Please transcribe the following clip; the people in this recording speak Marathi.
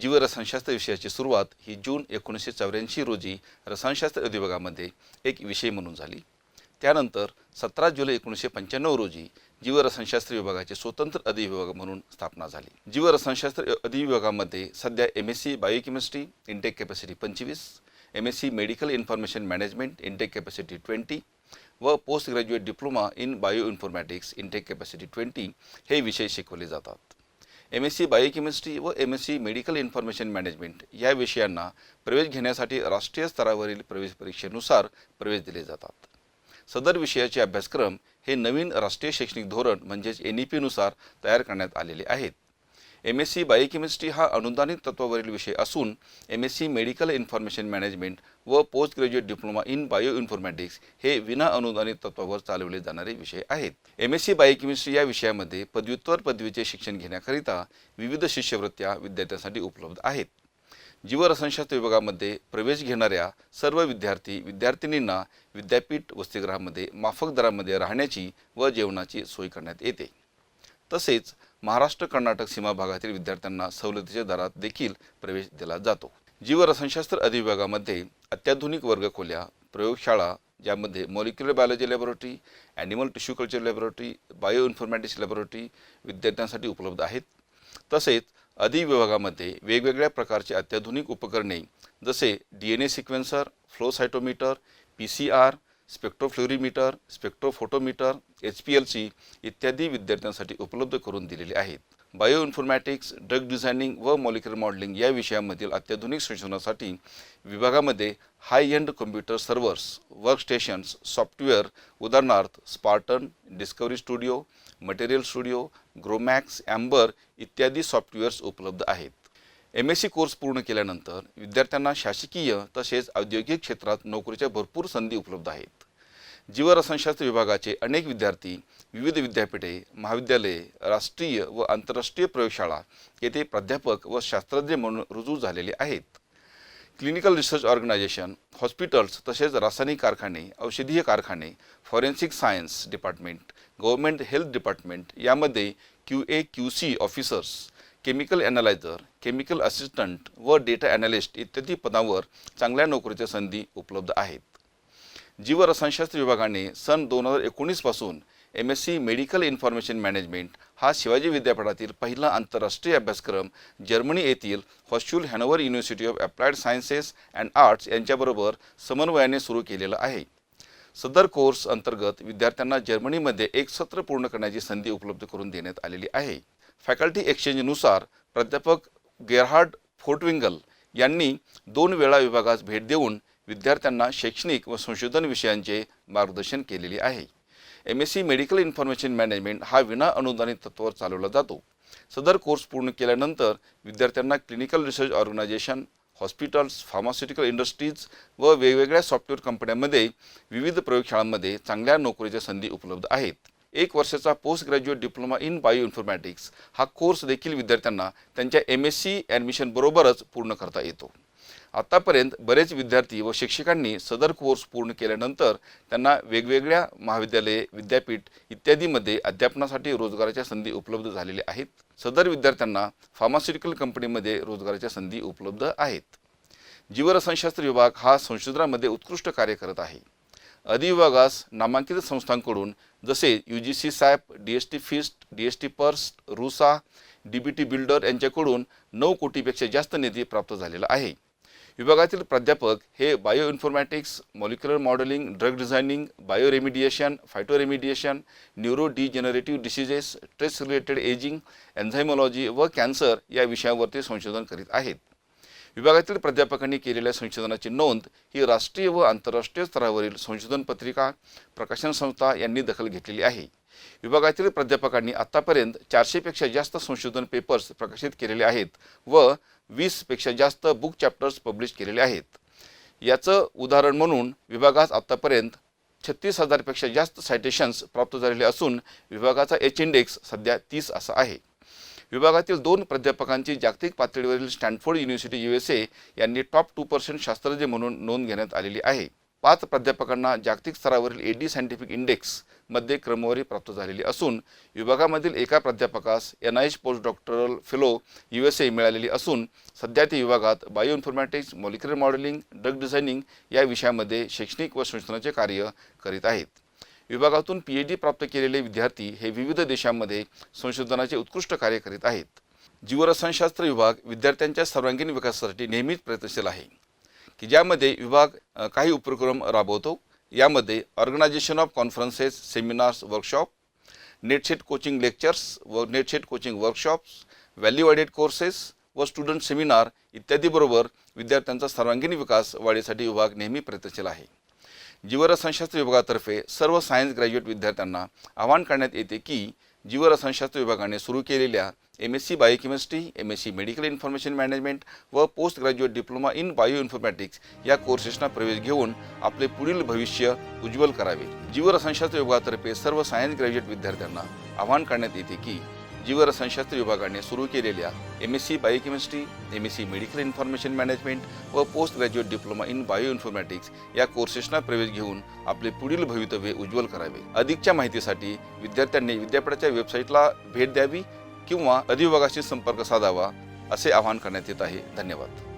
जीवरसनशास्त्र विषयाची सुरुवात ही जून एकोणीसशे चौऱ्याऐंशी रोजी रसायनशास्त्र अधिविभागामध्ये एक विषय म्हणून झाली. त्यानंतर सतरा जुलै एकोणीसशे पंच्याण्णव रोजी जीवरसनशास्त्र विभागाचे स्वतंत्र अधिविभाग म्हणून स्थापना झाली. जीवरसनशास्त्र अधिविभागामध्ये सध्या M S C biochemistry intake capacity पंचवीस M S C medical information management intake capacity twenty व post graduate diploma in bio informatics intake capacity twenty हे विषय शिकवले जातात. एम एस सी बायोकेमिस्ट्री व M S C medical information management या विषयांना प्रवेश घेण्यासाठी राष्ट्रीय स्तरावरील प्रवेश परीक्षेनुसार प्रवेश दिले जातात. सदर विषयाचे अभ्यासक्रम हे नवीन राष्ट्रीय शैक्षणिक धोरण म्हणजेच एन ई पीनुसार तयार करण्यात आलेले आहेत. एम एस सी बायोकेमिस्ट्री हा अनुदानित तत्वावरील विषय असून M S C medical information management व post graduate diploma in bio informatics हे विना अनुदानित तत्वावर चालवले जाणारे विषय आहेत. एम एस सी बायोकेमिस्ट्री या विषयामध्ये पदव्युत्तर पदवीचे शिक्षण घेण्याकरिता विविध शिष्यवृत्त्या विद्यार्थ्यांसाठी उपलब्ध आहेत. जीवरसायनशास्त्र विभागामध्ये प्रवेश घेणाऱ्या सर्व विद्यार्थी विद्यार्थिनींना विद्यापीठ वसतिगृहामध्ये माफक दरामध्ये राहण्याची व जेवणाची सोय करण्यात येते. तसेच महाराष्ट्र कर्नाटक सीमा भागातील विद्यार्थ्यांना सवलतीच्या दरात देखील प्रवेश दिला जातो. जीवरसायनशास्त्र अधिविभागामध्ये अत्याधुनिक वर्गखोल्या प्रयोगशाळा ज्यामध्ये molecular biology laboratory animal tissue culture laboratory bio informatics laboratory विद्यार्थ्यांसाठी उपलब्ध आहेत. तसेच अधिविभागामध्ये वेगवेगळ्या प्रकारचे अत्याधुनिक उपकरणे जसे D N A sequencer flow cytometer P C R spectrofluorimeter spectrophotometer H P L C इत्यादी विद्यार्थ्यांसाठी उपलब्ध करून दिलेले आहेत. बायो इन्फॉर्मॅटिक्स ड्रग डिझायनिंग व मॉलिक्युलर मॉडेलिंग या विषयामधील अत्याधुनिक संशोधनासाठी विभागामध्ये high end computer servers workstations software उदाहरणार्थ Spartan Discovery Studio Material Studio Gromacs Amber इत्यादी सॉफ्टवेअर्स उपलब्ध आहेत. एम एस सी कोर्स पूर्ण केल्यानंतर विद्यार्थ्यांना शासकीय तसेच औद्योगिक क्षेत्रात नोकरीच्या भरपूर संधी उपलब्ध आहेत. जीवरसायनशास्त्र विभागाचे अनेक विद्यार्थी विविध विद्यापीठे महाविद्यालये राष्ट्रीय व आंतरराष्ट्रीय प्रयोगशाळा येथे प्राध्यापक व शास्त्रज्ञ म्हणून रुजू झालेले आहेत. क्लिनिकल रिसर्च ऑर्गनायझेशन हॉस्पिटल्स तसेच रासायनिक कारखाने औषधीय कारखाने forensic science department government health department यामध्ये Q A Q C officers chemical analyser chemical assistant व डेटा ॲनालिस्ट इत्यादी पदांवर चांगल्या नोकरीच्या संधी उपलब्ध आहेत. जीवरसायनशास्त्र विभागाने सन दोन हजार एकोणीसपासून M S C medical information management हा शिवाजी विद्यापीठातील पहिला आंतरराष्ट्रीय अभ्यासक्रम जर्मनी येथील Hochschule Hanover University of Applied Sciences and Arts यांच्याबरोबर समन्वयाने सुरू केलेला आहे. सदर कोर्स अंतर्गत विद्यार्थ्यांना जर्मनीमध्ये एक सत्र पूर्ण करण्याची संधी उपलब्ध करून देण्यात आलेली आहे. फॅकल्टी एक्सचेंजनुसार प्राध्यापक गेरहार्ड फोर्टविंगल यांनी दोन वेळा विभागास भेट देऊन विद्यार्थ्यांना शैक्षणिक व संशोधन विषयांचे मार्गदर्शन केलेले आहे. M S C medical information management हा विना अनुदानित तत्वावर चालवला जातो. सदर कोर्स पूर्ण केल्यानंतर विद्यार्थ्यांना clinical research organisation hospitals pharmaceutical industries व वेगवेगळ्या सॉफ्टवेअर कंपन्यांमध्ये विविध प्रयोगशाळांमध्ये चांगल्या नोकरीच्या संधी उपलब्ध आहेत. एक वर्षाचा post graduate diploma in bio informatics हा कोर्स देखील विद्यार्थ्यांना त्यांच्या एम एस सी ॲडमिशनबरोबरच पूर्ण करता येतो. आत्तापर्यंत बरेच विद्यार्थी व शिक्षकांनी सदर कोर्स पूर्ण केल्यानंतर त्यांना वेगवेगळ्या महाविद्यालये विद्यापीठ इत्यादीमध्ये अध्यापनासाठी रोजगाराच्या संधी उपलब्ध झालेल्या आहेत. सदर विद्यार्थ्यांना फार्मास्युटिकल कंपनीमध्ये रोजगाराच्या संधी उपलब्ध आहेत. जीवरसायनशास्त्र विभाग हा संशोधनामध्ये उत्कृष्ट कार्य करत आहे. अधिविभागास नामांकित संस्थांकडून जसे U G C SAP D S T FIST D S T PURSE RUSA D B T builder यांच्याकडून नऊ कोटीपेक्षा जास्त निधी प्राप्त झालेला आहे. विभागातील प्राध्यापक हे bio informatics molecular modelling drug designing bio remediation phyto remediation neuro degenerative diseases stress related ageing enzymology व कॅन्सर या विषयावरती संशोधन करीत आहेत. विभागातील प्राध्यापकांनी केलेल्या संशोधनाची नोंद ही राष्ट्रीय व आंतरराष्ट्रीय स्तरावरील संशोधन पत्रिका प्रकाशन संस्था यांनी दखल घेतलेली आहे. विभागातील प्राध्यापकांनी आत्तापर्यंत चारशेपेक्षा जास्त संशोधन पेपर्स प्रकाशित केलेले आहेत व वीसपेक्षा जास्त बुक चॅप्टर्स पब्लिश केलेले आहेत. याचं उदाहरण म्हणून विभागास आत्तापर्यंत छत्तीस हजारपेक्षा जास्त सायटेशन्स प्राप्त झालेले असून विभागाचा एच इंडेक्स सध्या तीस असा आहे. विभागातील दोन प्राध्यापकांची जागतिक पातळीवरील Stanford University U S A यांनी टॉप टू पर्सेंट शास्त्रज्ञ म्हणून नोंद घेण्यात आलेली आहे. पाच प्राध्यापकांना जागतिक स्तरावरील एडी सायंटिफिक इंडेक्समध्ये क्रमवारी प्राप्त झालेली असून विभागामधील एका प्राध्यापकास N I H post doctoral fellow U S A मिळालेली असून सध्या ते विभागात bio informatics molecular modelling drug designing या विषयामध्ये शैक्षणिक व संशोधनाचे कार्य करीत आहेत. विभागातून पी एच डी प्राप्त केलेले विद्यार्थी हे विविध देशांमध्ये संशोधनाचे उत्कृष्ट कार्य करीत आहेत. जीवरसायनशास्त्र विभाग विद्यार्थ्यांच्या सर्वांगीण विकासासाठी नेहमीच प्रयत्नशील आहे. की ज्यामध्ये विभाग काही उपक्रम राबवतो यामध्ये organisation of conferences seminars workshop NET SET coaching lectures व NET SET coaching workshops value added courses व स्टुडंट सेमिनार इत्यादीबरोबर विद्यार्थ्यांचा सर्वांगीण विकास वाढीसाठी विभाग नेहमी प्रयत्नशील आहे. जीवरसायनशास्त्र विभागातर्फे सर्व सायन्स ग्रॅज्युएट विद्यार्थ्यांना आवाहन करण्यात येते की जीवरसायनशास्त्र विभागाने सुरू केलेल्या M S C biochemistry M S C medical information management व post graduate diploma in bio informatics या कोर्सेसना प्रवेश घेऊन आपले पुढील भविष्य उज्ज्वल करावे. जीवरसायनशास्त्र विभागातर्फे सर्व सायन्स ग्रॅज्युएट विद्यार्थ्यांना आवाहन करण्यात येते की जीवरसायनशास्त्र विभागाने सुरू केलेल्या M S C biochemistry M S C medical information management व post graduate diploma in bio informatics या कोर्सेसना प्रवेश घेऊन आपले पुढील भवितव्य उज्ज्वल करावे. अधिकच्या माहितीसाठी विद्यार्थ्यांनी विद्यापीठाच्या वेबसाईटला भेट द्यावी किंवा अधिविभागाशी संपर्क साधावा असे आवाहन करण्यात येत आहे. धन्यवाद.